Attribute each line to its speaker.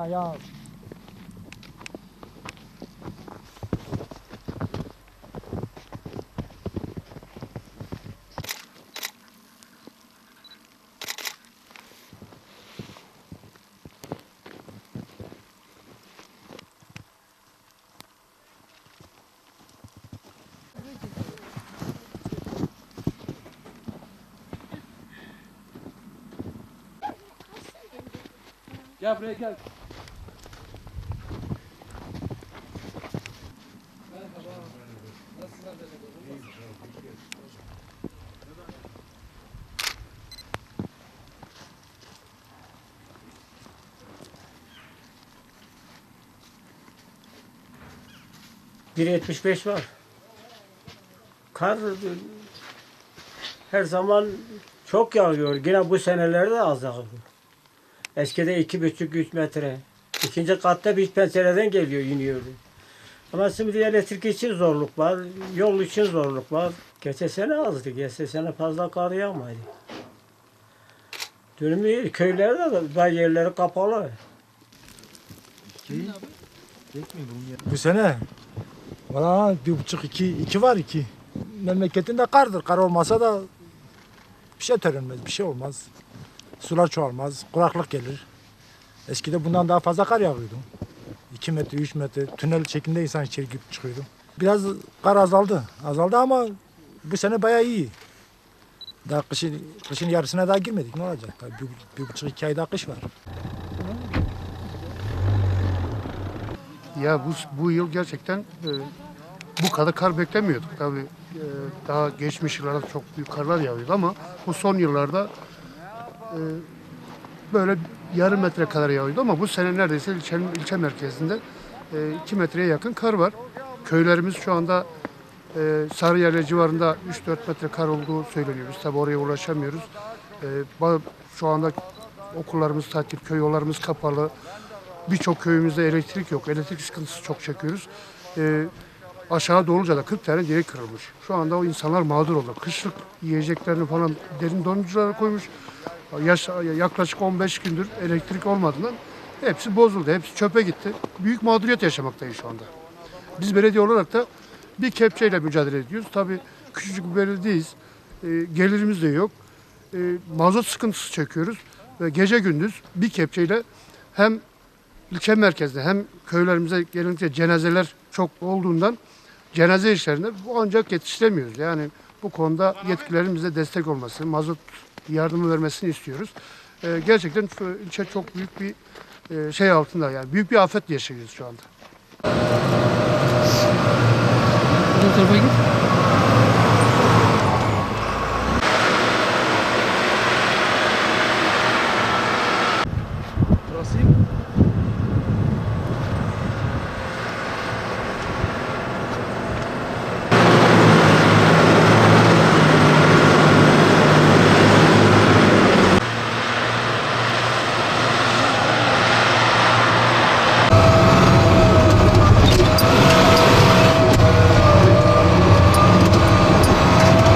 Speaker 1: Ya
Speaker 2: Gel buraya gel.
Speaker 3: Bir 75 var. Kar her zaman çok yağıyor. Yine bu senelerde az yağıyor. Eskide iki buçuk üç metre. İkinci katta bir pencereden geliyor iniyordu. Ama şimdi elektrik için zorluk var. Yol için zorluk var. Geçen sene azdı. Geçen sene fazla kar yağmadı. Dönümü köylerde de daha yerleri kapalı.
Speaker 4: Bu sene valla bir buçuk iki, iki var iki. Memleketinde kardır. Kar olmasa da bir şey törünmez, bir şey olmaz. Sular çoğalmaz, kuraklık gelir. Eskide bundan daha fazla kar yağıyordu. 2 metre, 3 metre tünel şeklinde insan içeri girip çıkıyordu. Biraz kar azaldı. Azaldı ama bu sene bayağı iyi. Daha kışın, kışın yarısına daha girmedik. Ne olacak? Bir, bir buçuk iki ay daha kış var.
Speaker 5: Ya bu, bu yıl gerçekten e, bu kadar kar beklemiyorduk. Tabii e, daha geçmiş yıllarda çok büyük karlar yağıyordu ama bu son yıllarda e, böyle yarım metre kadar yağıyordu ama bu sene neredeyse ilçe, ilçe merkezinde 2 metreye yakın kar var. Köylerimiz şu anda e, Sarıyer'le civarında 3-4 metre kar olduğu söyleniyor. Biz tabii oraya ulaşamıyoruz. E, şu anda okullarımız tatil, köy yollarımız kapalı. Birçok köyümüzde elektrik yok. Elektrik sıkıntısı çok çekiyoruz. Ee, aşağı doğunca da 40 tane direk kırılmış. Şu anda o insanlar mağdur oldu. Kışlık yiyeceklerini falan derin donduruculara koymuş. Yaş, yaklaşık 15 gündür elektrik olmadığından hepsi bozuldu. Hepsi çöpe gitti. Büyük mağduriyet yaşamaktayız şu anda. Biz belediye olarak da bir kepçeyle mücadele ediyoruz. Tabii küçücük bir belediyeyiz. Ee, gelirimiz de yok. Ee, mazot sıkıntısı çekiyoruz. Ve gece gündüz bir kepçeyle hem ilçe merkezde hem köylerimize genellikle cenazeler çok olduğundan cenaze işlerinde bu ancak yetiştiremiyoruz. Yani bu konuda yetkililerin destek olması, mazot yardımı vermesini istiyoruz. Ee, gerçekten ilçe çok büyük bir e, şey altında yani büyük bir afet yaşıyoruz şu anda.
Speaker 2: Bu tarafa git.